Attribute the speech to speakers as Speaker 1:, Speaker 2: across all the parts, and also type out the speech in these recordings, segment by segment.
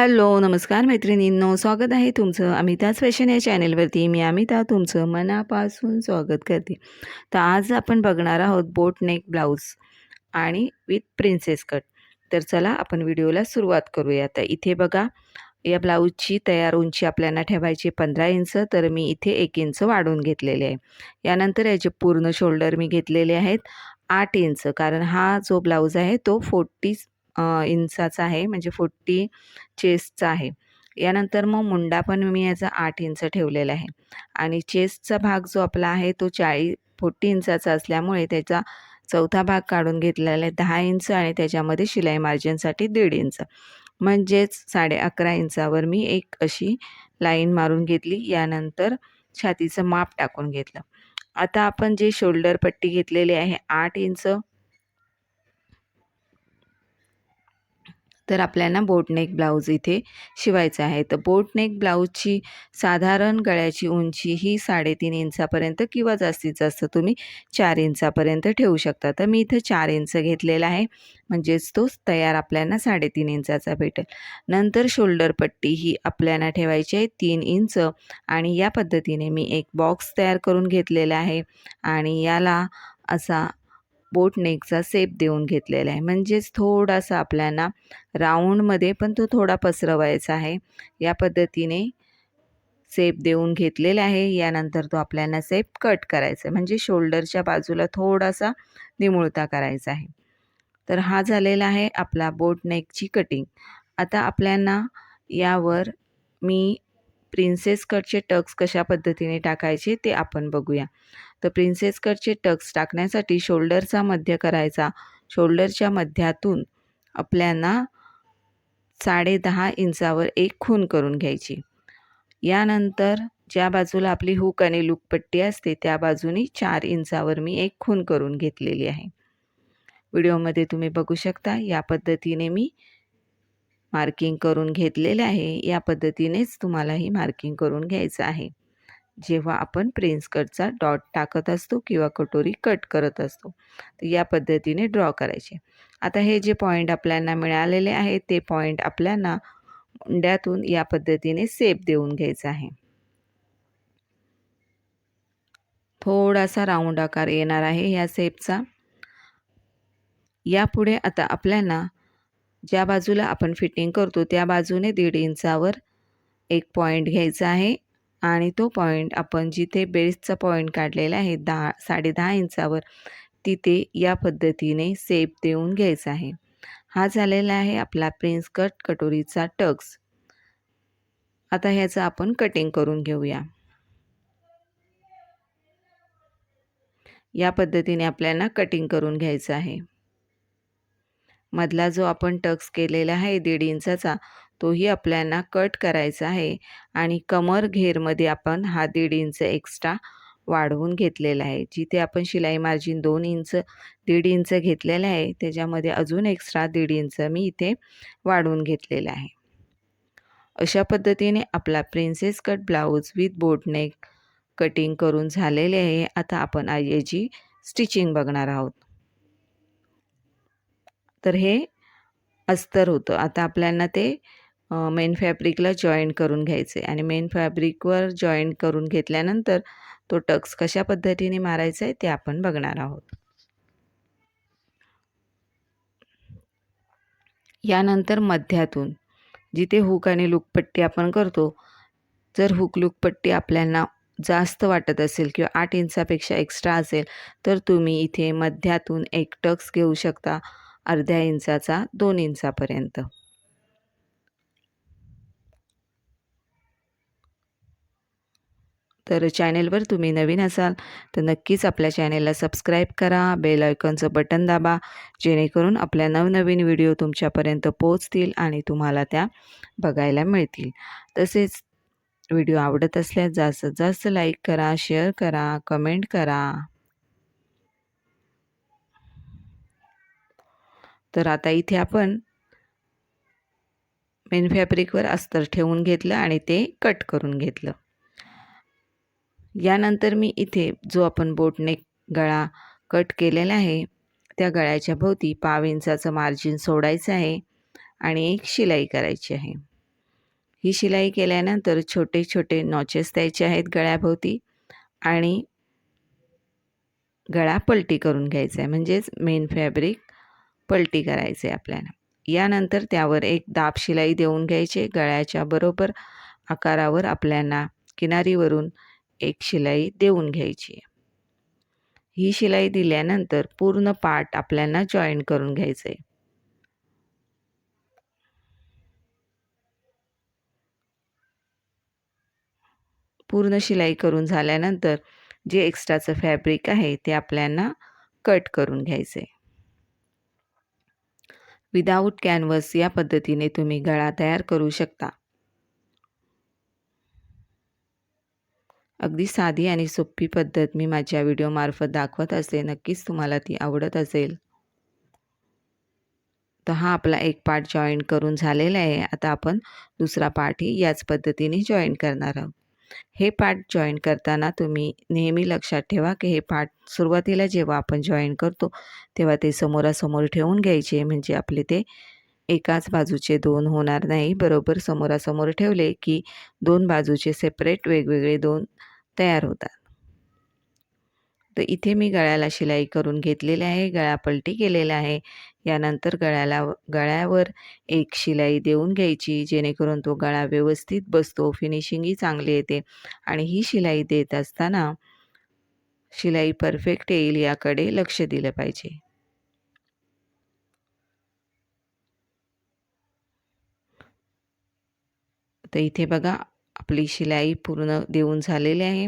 Speaker 1: Hello नमस्कार मैत्रिणींनो स्वागत आहे तुमचं अमिताज फॅशन या चॅनेलवरती. मी अमिता तुमचं मनापासून स्वागत करते. तर आज आपण बघणार आहोत बोट नेक ब्लाऊज आणि विथ प्रिन्सेस कट. तर चला आपण व्हिडिओला सुरुवात करूया. तर इथे बघा या ब्लाऊजची तयार उंची आपल्याला ठेवायची पंधरा इंच तर मी इथे एक इंच वाढवून घेतलेले आहे. यानंतर याचे पूर्ण शोल्डर मी घेतलेले आहेत आठ इंच कारण हा जो ब्लाऊज आहे तो फोर्टी इंचाचा आहे म्हणजे फोर्टी चेस्टचा आहे. यानंतर मग मुंडा पण मी याचा आठ इंच ठेवलेला आहे. आणि चेस्टचा भाग जो आपला आहे तो चाळीस फोर्टी इंचाचा असल्यामुळे त्याचा चौथा भाग काढून घेतलेला आहे दहा इंच आणि त्याच्यामध्ये शिलाई मार्जिनसाठी दीड इंच. म्हणजेच साडे अकरा इंचावर मी एक अशी लाईन मारून घेतली यानंतर छातीचं माप टाकून घेतलं. आता आपण जे शोल्डर पट्टी घेतलेली आहे आठ इंच तर आपल्याला बोटनेक ब्लाऊज इथे शिवायचं आहे. तर बोटनेक ब्लाऊजची साधारण गळ्याची उंची ही साडेतीन इंचापर्यंत किंवा जास्तीत जास्त तुम्ही चार इंचापर्यंत ठेवू शकता. तर मी इथं चार इंच घेतलेला आहे. म्हणजेच तो तयार आपल्याला साडेतीन इंचाचा भेटेल. नंतर शोल्डर पट्टी ही आपल्याला ठेवायची आहे तीन इंच आणि या पद्धतीने मी एक बॉक्स तयार करून घेतलेला आहे. आणि याला असा बोट नेकचा सेप देऊन घेतलेला आहे. म्हणजेच थोडासा आपल्याला राऊंडमध्ये पण तो थोडा पसरवायचा आहे. या पद्धतीने सेप देऊन घेतलेला आहे. यानंतर तो आपल्याला सेप कट करायचा आहे. म्हणजे शोल्डरच्या बाजूला थोडासा निमुळता करायचा आहे. तर हा झालेला आहे आपला बोट नेकची कटिंग आता आपल्याला यावर मी प्रिन्सेस कटचे टक्स कशा पद्धतीने टाकायचे ते आपण बघूया. तर प्रिन्सेस कटचे टक्स टाकण्यासाठी शोल्डरचा मध्य करायचा. शोल्डरच्या मध्यातून आपल्याला साडे दहा इंचावर एक खून करून घ्यायची. यानंतर ज्या बाजूला आपली हुक आणि लुकपट्टी असते त्या बाजूनी चार इंचावर मी एक खून करून घेतलेली आहे. व्हिडिओमध्ये तुम्ही बघू शकता या पद्धतीने मी मार्किंग करून घेतलेले आहे या पद्धतीनेच तुम्हालाही मार्किंग करून घ्यायचं आहे. जेव्हा आपण प्रिन्स कटचा डॉट टाकत असतो किंवा कटोरी कट करत असतो तर या पद्धतीने ड्रॉ करायचे. आता हे जे पॉईंट आपल्याला मिळालेले आहेत ते पॉईंट आपल्याला मुंड्यातून या पद्धतीने सेप देऊन घ्यायचा आहे. थोडासा राऊंड आकार येणार आहे ह्या सेपचा. यापुढे आता आपल्याला ज्या बाजूला आपण फिटिंग करतो त्या बाजूने दीड इंचावर एक पॉईंट घ्यायचा आहे आणि तो पॉईंट आपण जिथे बेसचा पॉईंट काढलेला आहे दहा साडेदहा इंचावर तिथे या पद्धतीने सेप देऊन घ्यायचा आहे. हा झालेला आहे आपला प्रिन्स कट कटोरीचा टक्स. आता ह्याचं आपण कटिंग करून घेऊया. या पद्धतीने आपल्याला कटिंग करून घ्यायचं आहे. मधला जो आपण टक्स केलेला आहे दीड इंचाचा तोही आपल्याला कट करायचा आहे. आणि कमर घेरमध्ये आपण हा दीड इंच एक्स्ट्रा वाढवून घेतलेला आहे. जिथे आपण शिलाई मार्जिन दोन इंच दीड इंच घेतलेलं आहे त्याच्यामध्ये अजून एक्स्ट्रा दीड इंच मी इथे वाढवून घेतलेला आहे. अशा पद्धतीने आपला princess cut blouse with boat neck cutting करून झालेले आहे. आता आपण याची स्टिचिंग बघणार आहोत. तर हे अस्तर होतं. आता आपल्याला ते मेन फॅब्रिकला जॉईंट करून घ्यायचे आणि मेन फॅब्रिकवर जॉईंट करून घेतल्यानंतर तो टक्स कशा पद्धतीने मारायचा आहे ते आपण बघणार आहोत. यानंतर मध्यातून जिथे हुक आणि लुकपट्टी आपण करतो जर हुक लुकपट्टी आपल्याला जास्त वाटत असेल किंवा आठ इंचापेक्षा एक्स्ट्रा असेल तर तुम्ही इथे मध्यातून एक टक्स घेऊ शकता. अर्ध्या इंचाचा दोन इंचापर्यंत. तर चॅनेलवर तुम्ही नवीन असाल तर नक्कीच आपल्या चॅनेलला सबस्क्राईब करा बेल आयकॉनचं बटन दाबा जेणेकरून आपल्या नवनवीन व्हिडिओ तुमच्यापर्यंत पोचतील आणि तुम्हाला त्या बघायला मिळतील. तसेच व्हिडिओ आवडत असल्यास जास्तीत जास्त लाईक करा शेअर करा कमेंट करा. तर आता इथे आपण मेन फॅब्रिकवर अस्तर ठेवून घेतलं आणि ते कट करून घेतलं. यानंतर मी इथे जो आपण बोटने गळा कट केलेला आहे त्या गळ्याच्या भोवती पाव इंचाचं मार्जिन सोडायचं आहे आणि एक शिलाई करायची आहे. ही शिलाई केल्यानंतर छोटे छोटे नॉचेस द्यायचे आहेत गळ्याभोवती आणि गळा पलटी करून घ्यायचा आहे. म्हणजेच मेन फॅब्रिक पलटी करायचे आपल्याला. यानंतर त्यावर एक दाब शिलाई देऊन घ्यायचे. गळ्याच्या बरोबर आकारावर आपल्याला किनारीवरून एक शिलाई देऊन घ्यायची. ही शिलाई दिल्यानंतर पूर्ण पार्ट आपल्याला जॉईन करून घ्यायचं आहे पूर्ण शिलाई करून झाल्यानंतर जे एक्स्ट्राचं फॅब्रिक आहे ते आपल्याला कट करून घ्यायचं आहे विदाऊट कॅनव्हस या पद्धतीने तुम्ही गळा तयार करू शकता. अगदी साधी आणि सोपी पद्धत मी माझ्या व्हिडिओमार्फत दाखवत असते नक्कीच तुम्हाला ती आवडत असेल. तर हा आपला एक पार्ट जॉईन करून झालेला आहे. आता आपण दुसरा पार्टही याच पद्धतीने जॉईन करणार आहोत. हे पार्ट जॉईन करताना तुम्ही नेहमी लक्षात ठेवा की हे पार्ट सुरुवातीला जेव्हा आपण जॉईन करतो तेव्हा ते समोरासमोर ठेवून घ्यायचे म्हणजे आपले ते एकाच बाजूचे दोन होणार नाही. बरोबर समोरासमोर ठेवले की दोन बाजूचे सेपरेट वेगवेगळे दोन तयार होतात. तर इथे मी गळ्याला शिलाई करून घेतलेली आहे गळा पलटी केलेला आहे. यानंतर गळ्याला गळ्यावर एक शिलाई देऊन घ्यायची जेणेकरून तो गळा व्यवस्थित बसतो फिनिशिंगही चांगली येते. आणि ही शिलाई देत असताना शिलाई परफेक्ट येईल याकडे लक्ष दिलं पाहिजे. तर इथे बघा आपली शिलाई पूर्ण देऊन झालेली आहे.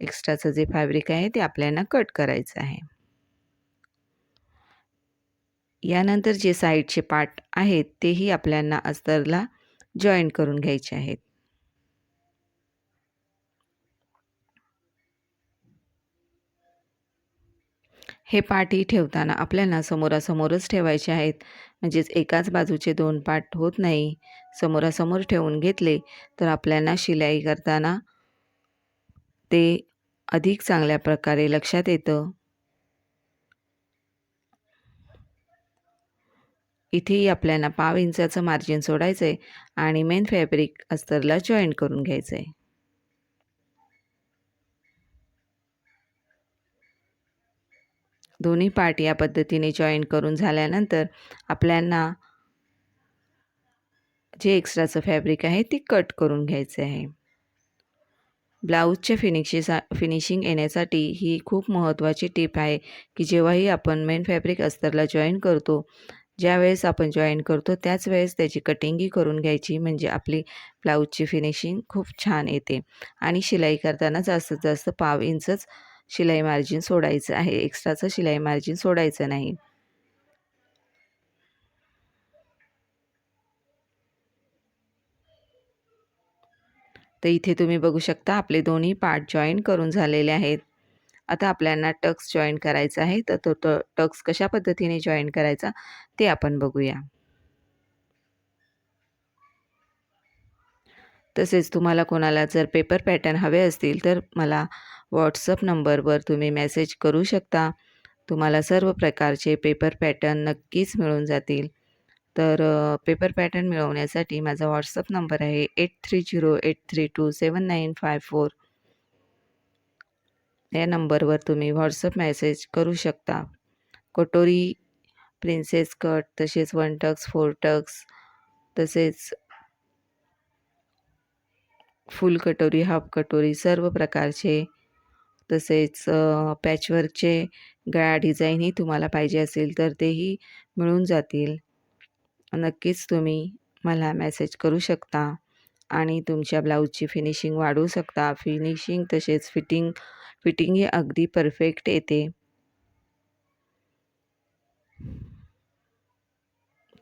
Speaker 1: एक्स्ट्राचं जे फॅब्रिक आहे ते आपल्याला कट करायचं आहे. यानंतर जे साईडचे पार्ट आहेत तेही आपल्याला अस्तरला जॉईन करून घ्यायचे आहेत. हे पार्टही ठेवताना आपल्याला समोरासमोरच ठेवायचे आहेत. म्हणजेच एकाच बाजूचे दोन पार्ट होत नाही. समोरासमोर ठेवून घेतले तर आपल्याला शिलाई करताना ते अधिक चांगल्या प्रकारे लक्षात येतं. इथेही आपल्याला पाव इंचाचं मार्जिन सोडायचं आहे आणि मेन फॅब्रिक अस्तरला जॉईन करून घ्यायचं आहे दोन्ही पार्ट या पद्धतीने जॉईन करून झाल्यानंतर आपल्याला जे एक्स्ट्राचं फॅब्रिक आहे ते कट करून घ्यायचं आहे. ब्लाऊजच्या फिनिशिसा फिनिशिंग येण्यासाठी ही खूप महत्त्वाची टीप आहे की जेव्हाही आपण मेन फॅब्रिक अस्तरला जॉईन करतो ज्यावेळेस आपण जॉईन करतो त्याच वेळेस त्याची कटिंगही करून घ्यायची म्हणजे आपली ब्लाऊजची फिनिशिंग खूप छान येते. आणि शिलाई करताना जास्तीत जास्त पाव इंचच शिलाई मार्जिन सोडायचं आहे एक्स्ट्राचं शिलाई मार्जिन सोडायचं नाही. तर इथे तुम्ही बघू शकता आपले दोन्ही पार्ट जॉईन करून झालेले आहेत. आता आपल्याला टक्स जॉईन करायचा आहे तर तो ट टक्स कशा पद्धतीने जॉईन करायचा ते आपण बघूया. तसेच तुम्हाला कोणाला जर पेपर पॅटर्न हवे असतील तर मला व्हॉट्सअप नंबरवर तुम्ही मेसेज करू शकता. तुम्हाला सर्व प्रकारचे पेपर पॅटर्न नक्कीच मिळून जातील. तर पेपर पॅटर्न मिळवण्यासाठी माझा व्हॉट्सअप नंबर आहे eight three zero eight three two seven nine five four या नंबरवर तुम्ही व्हॉट्सअप मेसेज करू शकता. कटोरी प्रिन्सेस कट तसेच वन टक्स फोर टक्स तसेच फुल कटोरी हाफ कटोरी सर्व प्रकारचे तसेच पॅचवर्कचे गळा डिझाईनही तुम्हाला पाहिजे असेल तर तेही मिळून जातील. नक्कीच तुम्ही मला मेसेज करू शकता आणि तुमच्या ब्लाऊजची फिनिशिंग वाढवू शकता. फिनिशिंग तसेच फिटिंग फिटिंग ही अगदी परफेक्ट येते.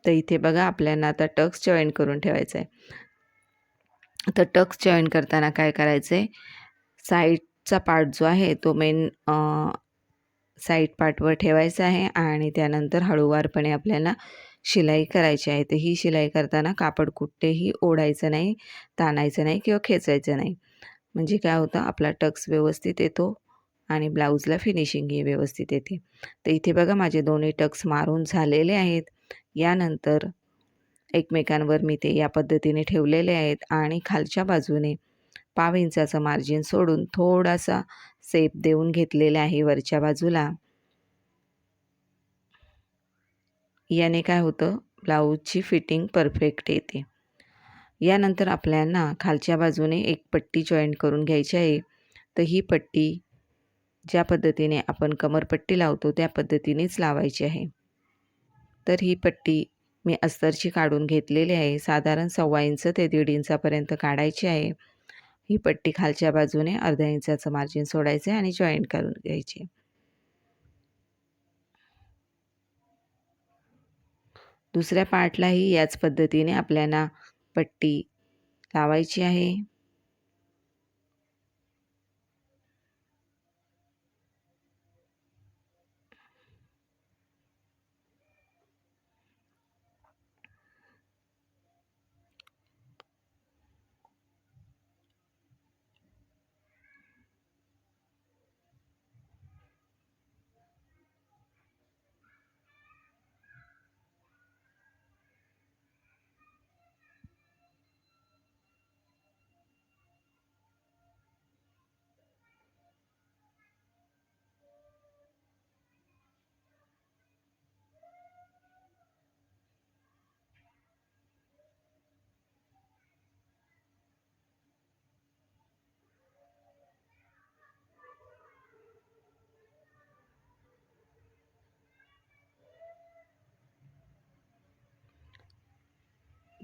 Speaker 1: तर इथे बघा आपल्याला आता टक्स जॉईन करून ठेवायचं आहे तर टक्स जॉईन करताना काय करायचं आहे साईडचा पार्ट जो आहे तो मेन साईड पार्टवर ठेवायचा आहे आणि त्यानंतर हळूवारपणे आपल्याला शिलाई करायची आहे तर ही शिलाई करताना कापड कुठेही ओढायचं नाही ताणायचं नाही किंवा खेचायचं नाही. म्हणजे काय होतं आपला टक्स व्यवस्थित येतो आणि ब्लाऊजला फिनिशिंगही व्यवस्थित येते. तर इथे बघा माझे दोन्ही टक्स मारून झालेले आहेत. यानंतर एकमेकांवर मी ते या पद्धतीने ठेवलेले आहेत आणि खालच्या बाजूने पाव इंचाचं मार्जिन सोडून थोडासा सेप देऊन घेतलेला आहे वरच्या बाजूला. याने काय होतं? ब्लाऊजची फिटिंग परफेक्ट येते. यानंतर आपल्याला खालच्या बाजूने एक पट्टी जॉईंट करून घ्यायची आहे. तर ही पट्टी ज्या पद्धतीने आपण कमरपट्टी लावतो त्या पद्धतीनेच लावायची आहे. तर ही पट्टी मी अस्तरची काढून घेतलेली आहे. साधारण सव्वा इंच ते दीड इंचापर्यंत काढायची आहे. ही पट्टी खालच्या बाजूने अर्ध्या इंचाचं मार्जिन सोडायचं आहे आणि जॉईंट करून घ्यायची दुसऱ्या पार्टलाही याच पद्धतीने आपल्याला पट्टी लावायची आहे.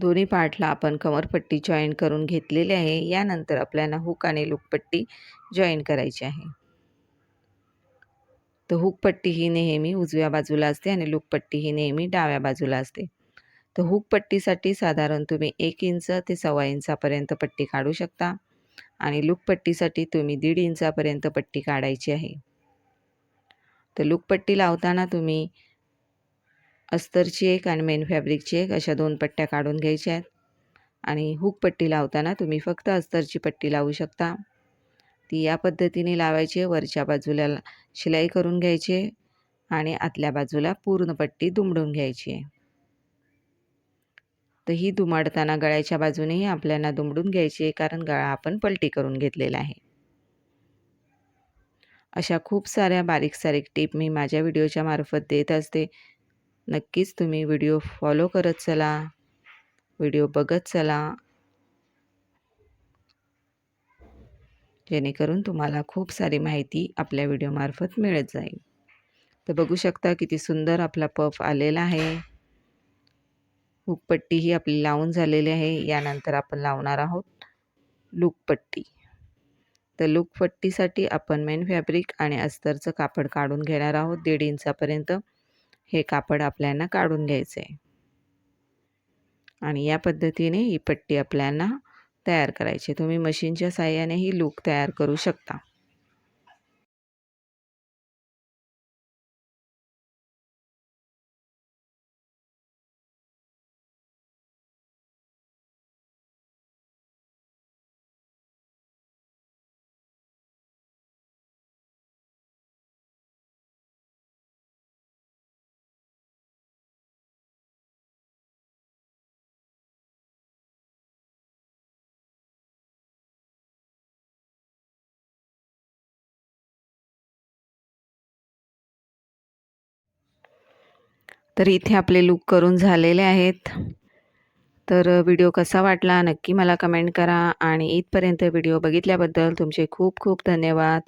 Speaker 1: दोन्ही पार्टला आपण कमरपट्टी जॉईन करून घेतलेली आहे. यानंतर आपल्याला हुक आणि लुकपट्टी जॉईन करायची आहे. तर हुकपट्टी ही नेहमी उजव्या बाजूला असते आणि लुकपट्टी ही नेहमी डाव्या बाजूला असते. तर हुकपट्टीसाठी साधारण तुम्ही एक इंच ते सव्वा इंचापर्यंत पट्टी काढू शकता आणि लुकपट्टीसाठी तुम्ही दीड इंचापर्यंत पट्टी काढायची आहे. तर लुकपट्टी लावताना तुम्ही अस्तरची एक आणि मेन फॅब्रिकची एक अशा दोन पट्ट्या काढून घ्यायच्या आहेत. आणि हुक पट्टी लावताना तुम्ही फक्त अस्तरची पट्टी लावू शकता. ती या पद्धतीने लावायची वरच्या बाजूला शिलाई करून घ्यायची आणि आतल्या बाजूला पूर्ण पट्टी दुमडून घ्यायची. आहे तर ही दुमाडताना गळ्याच्या बाजूनेही आपल्याला दुमडून घ्यायची आहे कारण गळा आपण पलटी करून घेतलेला आहे. अशा खूप साऱ्या बारीक सारीक टीप मी माझ्या व्हिडिओच्या मार्फत देत असते. नक्कीच तुम्ही व्हिडिओ फॉलो करत चला. व्हिडिओ बघत चला. जेणेकरून तुम्हाला खूप सारी माहिती आपल्या व्हिडिओमार्फत मिळत जाईल. तर बघू शकता किती सुंदर आपला पफ आलेला आहे. हुकपट्टी ही आपली लावून झालेली आहे. यानंतर आपण लावणार आहोत लुकपट्टी. तर लुकपट्टीसाठी आपण मेन फॅब्रिक आणि अस्तरचं कापड काढून घेणार आहोत. दीड इंचापर्यंत. हे कापड आपल्याला काढून घ्यायचं आहे आणि या पद्धतीने ही पट्टी आपल्याला तयार करायची तुम्ही मशीनच्या साह्याने ही लूक तयार करू शकता. तर इथे आपले लूक करून झालेले आहेत. तर व्हिडिओ कसा वाटला नक्की मला कमेंट करा आणि इथपर्यंत व्हिडिओ बघितल्याबद्दल तुमचे खूप खूप धन्यवाद.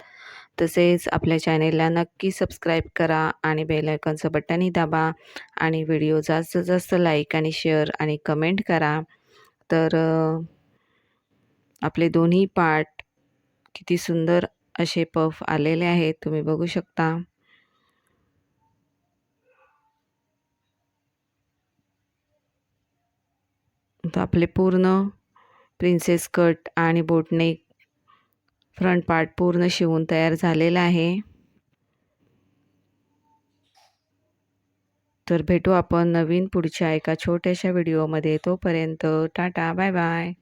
Speaker 1: तसेच आपल्या चॅनेलला नक्की सबस्क्राईब करा आणि बेलायकॉनचं बटनही दाबा आणि व्हिडिओ जास्त जास्त लाईक आणि शेअर आणि कमेंट करा. तर आपले दोन्ही पार्ट किती सुंदर असे पफ आलेले आहेत तुम्ही बघू शकता. आपले पूर्ण प्रिन्सेस कट आणि बोटनेक फ्रंट पार्ट पूर्ण शिवून तयार झालेला आहे. तर भेटू आपण नवीन पुढच्या एका छोट्याशा व्हिडिओमध्ये तोपर्यंत टाटा बाय बाय